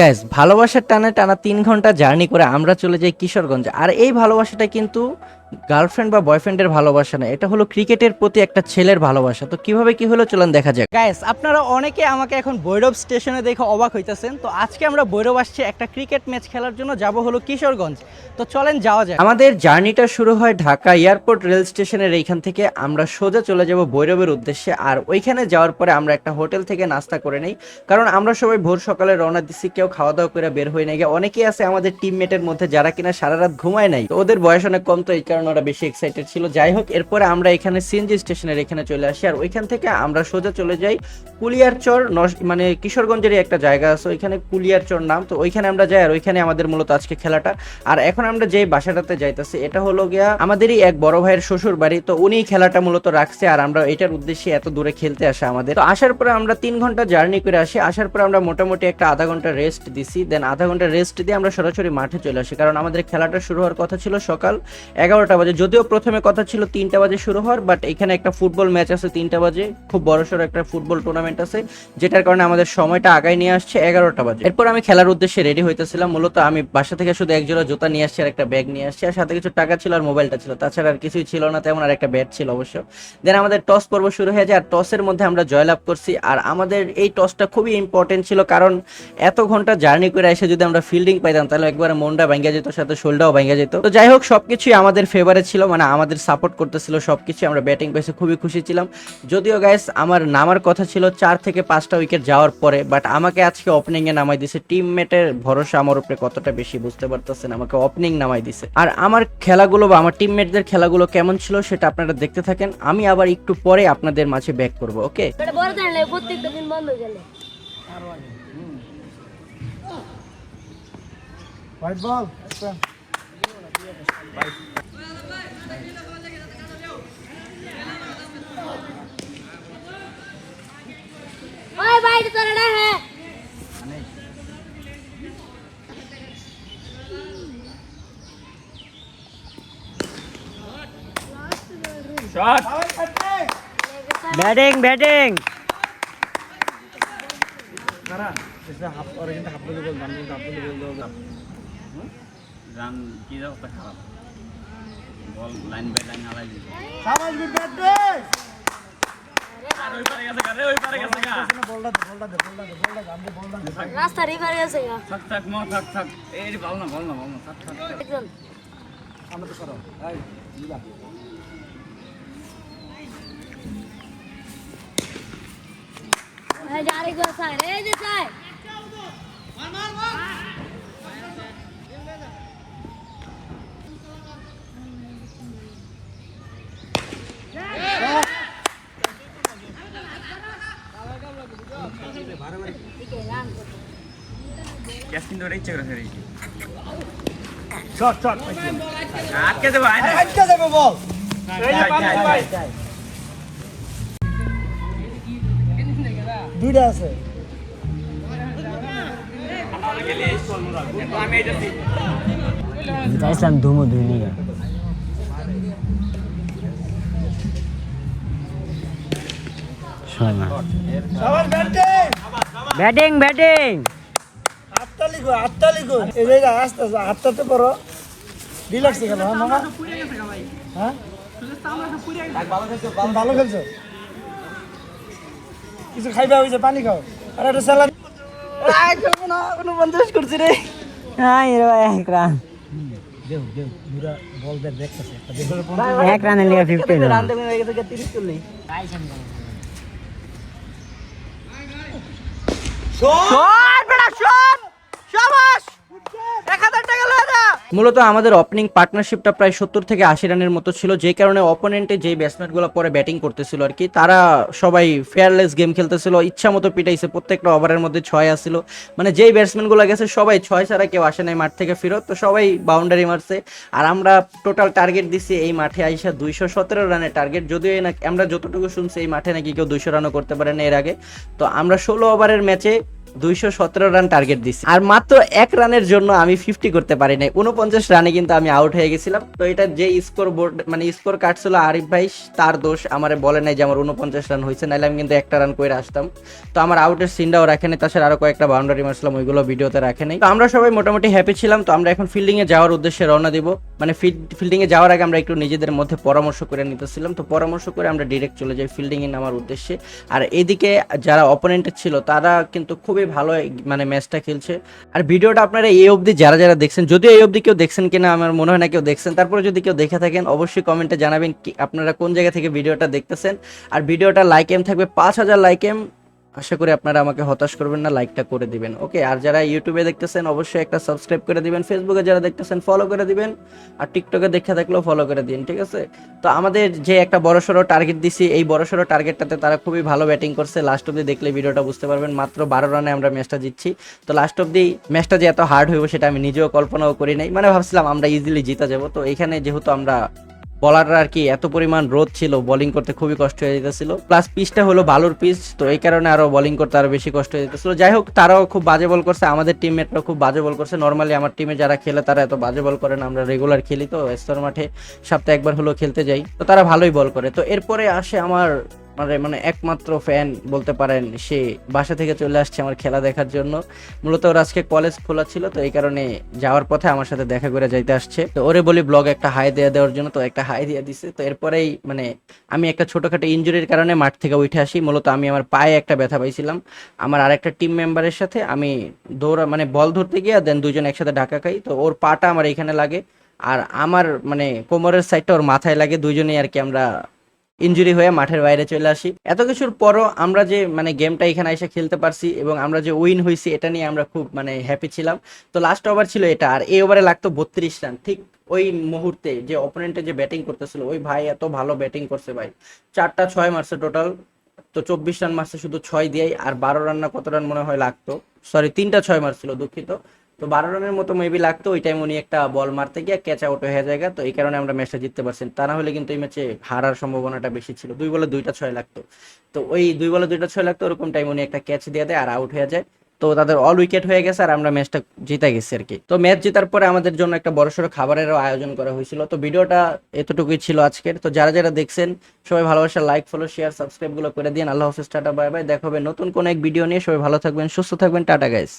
Guys ভালোবাসার টানে টানা তিন ঘণ্টা জার্নি করে আমরা চলে যাই কিশোরগঞ্জ। আর এই ভালোবাসাটা কিন্তু গার্লফ্রেন্ড বা বয়ফ্রেন্ডের ভালোবাসা না এটা হলো ক্রিকেটের প্রতি একটা ছেলের ভালোবাসা। তো কীভাবে কি হলো চলেন দেখা যাক। গাইস আপনারা অনেকে আমাকে এখন ভৈরব স্টেশনে দেখে অবাক হইতেছেন। তো আজকে আমরা বৈরব আসছি একটা ক্রিকেট ম্যাচ খেলার জন্য। যাব হলো কিশোরগঞ্জ। তো চলেন যাওয়া যায় আমাদের জার্নিটা শুরু হয় ঢাকা এয়ারপোর্ট রেল স্টেশনের এইখান থেকে। আমরা সোজা চলে যাব বৈরবের উদ্দেশ্যে। আর ওইখানে যাওয়ার পরে আমরা একটা হোটেল থেকে নাস্তা করে নেই। কারণ আমরা সবাই ভোর সকালে রওনা দিচ্ছি কেউ খাওয়া দাওয়া করে বের হয়ে নাই। অনেকেই আছে আমাদের টিমমেটের মধ্যে যারা কিনা সারা রাত ঘুমায় নাই। তো ওদের বয়স অনেক কম তো এই কারণে ওরা বেশি এক্সাইটেড ছিল। যাই হোক এরপরে আমরা এখানে সিএনজি স্টেশনের এখানে চলে আসি। আর ওইখান থেকে আমরা সোজা চলে যাই কুলিয়ারচর মানে কিশোরগঞ্জেরই একটা জায়গা আছে, ওইখানে কুলিয়ারচর নাম। তো ওইখানে আমরা যাই আর ওইখানে আমাদের মূলত আজকে খেলাটা। আর এখন আমরা যেই বাসাটাতে যাইতেছি, এটা হলো গিয়া আমাদেরই এক বড় ভাইয়ের শ্বশুর বাড়ি তো উনি খেলাটা মূলত রাখছে আর আমরা এটার উদ্দেশ্যে এত দূরে খেলতে আসা আমাদের। তো আসার পরে আমরা তিন ঘণ্টা জার্নি করে আসি। আসার পরে আমরা মোটামুটি একটা আধা ঘণ্টা রেস্ট দিছি। দেন আধা ঘণ্টা রেস্ট দিয়ে আমরা সরাসরি মাঠে চলে আসি। কারণ আমাদের খেলাটা শুরু হওয়ার কথা ছিল সকাল এগারোটা বাজে। যদিও প্রথমে কথা ছিল তিনটা বাজে শুরু হওয়ার বাট এখানে একটা ফুটবল ম্যাচ আছে তিনটা বাজে। খুব বড়সড় একটা ফুটবল টুর্নামেন্ট আছে, যেটার কারণে আমাদের সময়টা আগায় নিয়ে আসছে এগারোটা বাজে। এরপর আমি খেলার উদ্দেশ্যে রেডি হইতেছিলাম। মূলত আমি বাসা থেকে শুধু এক জোড়া জুতা নিয়ে আসছি আর একটা ব্যাগ নিয়ে আসছি, আর সাথে কিছু টাকা ছিল আর মোবাইলটা ছিল। তাছাড়া আর কিছুই ছিল না, তেমন আর একটা ব্যাট ছিল অবশ্য। দেন আমাদের টস পর্ব শুরু হয়ে যায়, আর টসের মধ্যে আমরা জয়লাভ করছি। আর আমাদের এই টসটা খুবই ইম্পর্টেন্ট ছিল, কারণ এত ঘণ্টা জার্নি করে এসে যদি আমরা ফিল্ডিং পাইতাম, তাহলে একবারে মনটা ভেঙে যেত, সাথে শোলটাও ভাঙ্গা যেত। তো যাই হোক, সবকিছুই আমাদের ফেভারে ছিল মানে আমাদের সাপোর্ট করতেছিল সব কিছু আমরা ব্যাটিং পেয়েছে খুবই খুশি ছিলাম। যদিও গাইস আমার নামার কথা ছিল চার থেকে পাঁচটা উইকেট যাওয়ার পরে বাট আমাকে আজকে ওপেনিং এ নামাই দিছে। টিমমেটের ভরসা আমার উপরে কতটা বেশি বুঝতে পারতেছেন? আমাকে ওপেনিং নামাই দিছে। আর আমার খেলাগুলো বা আমার টিমমেটদের খেলাগুলো কেমন ছিল সেটা আপনারা দেখতে থাকেন। আমি আবার একটু পরে আপনাদের মাঝে ব্যাক করব ওকে প্রত্যেকটা দিন বন্ধ গেলে. ব্যাটিং ব্যাটিং রান কি অবস্থা খারাপ বল লাইন বাই লাইন আলাই দিল Samas good bat পারে গেছে গা রে গা থাক থাক মা থাক থাক এই বল না বল না বল না থাক থাক। একজন Amde to karo. Hey, Lila. এই যে আরেকবার স্যার এই যে স্যার ক্যাচ কিন্তু ওটা ইচ্ছে করে. আটকে দেবো দুইটা আছে। ধুমো সাবাস ব্যাট। Batting batting. আটটা লিখো আটটা লিখো এই জায়গা আস্তে আস্তে আটটাতে রিল্যাক্সে হ্যাঁ মামা? হ্যাঁ? ভালো খেলছো? কিছু খাইবা হয়েছে পানি খাও। আর একটা স্যালাড খেলব না উনপঞ্চাশ করছি রে। হ্যাঁ এর এক রান। দেও দেও পুরা বল ব্যাট দেখতেছে একটা দেখো এক রানে লিয়ে ফিফটি রান দেবেন হয়ে গেছে তিরিশ চল্লিশ মূলত আমাদের ওপেনিং পার্টনারশিপটা প্রায় সত্তর থেকে আশি রানের মতো ছিল, যে কারণে অপোনেন্টে যেই ব্যাটসম্যানগুলো পরে ব্যাটিং করতেছিল আর কি, তারা সবাই ফেয়ারলেস গেম খেলতেছিল, ইচ্ছা মতো পিটাইছে, প্রত্যেকটা ওভারের মধ্যে ছয় আসছিল। মানে যেই ব্যাটসম্যানগুলো গেছে, সবাই ছয় ছাড়া কেউ আসে নাই মাঠ থেকে ফেরত, তো সবাই বাউন্ডারি মারছে। আর আমরা টোটাল টার্গেট দিছি এই মাঠে আইসা দুইশো সতেরো রানের টার্গেট যদিও আমরা যতটুকু শুনছি এই মাঠে নাকি কেউ দুইশো রানও করতে পারে না এর আগে। তো আমরা ষোলো ওভারের ম্যাচে দুইশো সতেরো রান টার্গেট দিছি। আর মাত্র এক রানের জন্য আমি ফিফটি করতে পারি নাই। উনপঞ্চাশ রানে কিন্তু আমি আউট হয়ে গেছিলাম। তো এটা যে স্কোর বোর্ড মানে স্কোর কাটছিল আরিফ ভাই, তার দোষ আমার বলে নাই যে আমার উনপঞ্চাশ রান হয়েছে। নাহলে আমি কিন্তু একটা রান করে আসতাম। তো আমার আউটের সিনটাও রাখেনি তাছাড়া আরও কয়েকটা বাউন্ডারি মারছিলাম, ওইগুলো ভিডিওতে রাখে নাই। তো আমরা সবাই মোটামুটি হ্যাপি ছিলাম। তো আমরা এখন ফিল্ডিং এ যাওয়ার উদ্দেশ্যে রওনা দিব। মানে ফিল্ডিং এ যাওয়ার আগে আমরা একটু নিজেদের মধ্যে পরামর্শ করে নিতেছিলাম। তো পরামর্শ করে আমরা ডিরেক্ট চলে যাই ফিল্ডিং এ নামার উদ্দেশ্যে। আর এদিকে যারা অপোনেন্টের ছিল, তারা কিন্তু খুবই ভালো মানে ম্যাচটা খেলছে। আর ভিডিওটা আপনারা এই অবধি যারা যারা দেখছেন, যদিও এই অবধি কেউ দেখছেন কিনা, আমার মনে হয় না কেউ দেখছেন, তারপরে যদি কেউ দেখে থাকেন, অবশ্যই কমেন্টে জানাবেন আপনারা কোন জায়গা থেকে ভিডিওটা দেখতেছেন। আর ভিডিওটা লাইক এম থাকবে, পাঁচ হাজার লাইক এম আশা করি আপনারা আমাকে হতাশ করবেন না লাইকটা করে দিবেন ওকে আর যারা ইউটিউবে দেখতেছেন, অবশ্যই একটা সাবস্ক্রাইব করে দিবেন ফেসবুকে যারা দেখতেছেন ফলো করে দিবেন, আর টিকটকে দেখে থাকলেও ফলো করে দিন, ঠিক আছে? তো আমাদের যে একটা বড়সড় টার্গেট দিছি, এই বড়সড় টার্গেটটাতে তারা খুবই ভালো ব্যাটিং করছে লাস্ট অব্দি দেখলে ভিডিওটা বুঝতে পারবেন, মাত্র বারো রানে আমরা ম্যাচটা জিতছি। তো লাস্ট অব্দি ম্যাচটা যে এত হার্ড হইব, সেটা আমি নিজেও কল্পনাও করি নাই মানে ভাবছিলাম আমরা ইজিলি জিতে যাব, তো এখানে যেহেতু আমরা বলাররা আর কি এত পরিমাণ রোদ ছিল বলিং করতে খুবই কষ্ট হয়ে যেতেছিল। প্লাস পিচটা হলো ভালোর পিচ তো এই কারণে আরও বলিং করতে আরও বেশি কষ্ট হয়ে যেতেছিল। যাই হোক, তারাও খুব বাজে বল করছে, আমাদের টিমমেটরাও খুব বাজে বল করছে। নর্মালি আমার টিমে যারা খেলে তারা এত বাজে বল করে না, আমরা রেগুলার খেলি, তো স্তর মাঠে সপ্তাহে একবার হলো খেলতে যাই। তো তারা ভালোই বল করে। তো এরপরে আসে আমার মানে মানে একমাত্র ফ্যান বলতে পারেন, সে বাসা থেকে চলে আসছে আমার খেলা দেখার জন্য। মূলত ওর আজকে কলেজ খোলা ছিল, তো এই কারণে যাওয়ার পথে আমার সাথে দেখা করে যাইতে আসছে। তো ওরে বলি ব্লগ একটা হাই দেওয়া দেওয়ার জন্য, তো একটা হাই দিয়ে দিছে। তো এরপরেই মানে আমি একটা ছোটখাটো ইঞ্জুরির কারণে মাঠ থেকে উঠে আসি। মূলত আমি আমার পায়ে একটা ব্যথা পাইছিলাম। আমার আরেকটা টিম মেম্বারের সাথে আমি দৌড়া মানে বল ধরতে গিয়ে দেন দুজন একসাথে ঢাকা খাই। তো ওর পাটা আমার এইখানে লাগে। আর আমার মানে কোমরের সাইডটা ওর মাথায় লাগে। দুজনেই আর কি আমরা ইনজুরি হয়ে মাঠের বাইরে চলে আসি। এত কিছুর পরও আমরা যে মানে গেমটা এখানে এসে খেলতে পারছি এবং আমরা যে উইন হয়েছি এটা নিয়ে আমরা খুব মানে হ্যাপি ছিলাম। তো লাস্ট ওভার ছিল এটা, আর এই ওভারে লাগতো বত্রিশ রান। ঠিক ওই মুহূর্তে যে অপোনেন্টে যে ব্যাটিং করতেছিল, ওই ভাই এত ভালো ব্যাটিং করছে ভাই। চারটা ছয় মারছে টোটাল তো চব্বিশ রান মারছে শুধু ছয় দিয়েই, আর বারো রান না কত রান মনে হয় লাগতো? সরি তিনটা ছয় মারছিল দুঃখিত। তো বারো রানের মতো মেবি লাগতো ওই টাইম উনি একটা বল মারতে গিয়ে ক্যাচ আউট হয়ে যায় তো এই কারণে আমরা ম্যাচটা জিততে পারছি তা না হলে কিন্তু এই ম্যাচে হারার সম্ভাবনাটা বেশি ছিল। দুই বলে দুইটা ছয় লাগতো। তো ওই দুই বলে দুইটা ছয় লাগতো, ওরকম টাইম উনি একটা ক্যাচ দিয়ে দেয় আর আউট হয়ে যায়। তো তাদের অল উইকেট হয়ে গেছে আর আমরা ম্যাচটা জিতে গেছি আর কি। তো ম্যাচ জেতার পরে আমাদের জন্য একটা বড়সড় খাবারেরও আয়োজন করা হয়েছিল। তো ভিডিওটা এতটুকুই ছিল আজকের। তো যারা যারা দেখছেন, সবাই ভালোবাসা লাইক ফলো শেয়ার সাবস্ক্রাইবগুলো করে দিন। আল্লাহ হাফিজ, টাটা বাই বাই দেখা হবে নতুন কোনো এক ভিডিও নিয়ে। সবাই ভালো থাকবেন, সুস্থ থাকবেন। Tata guys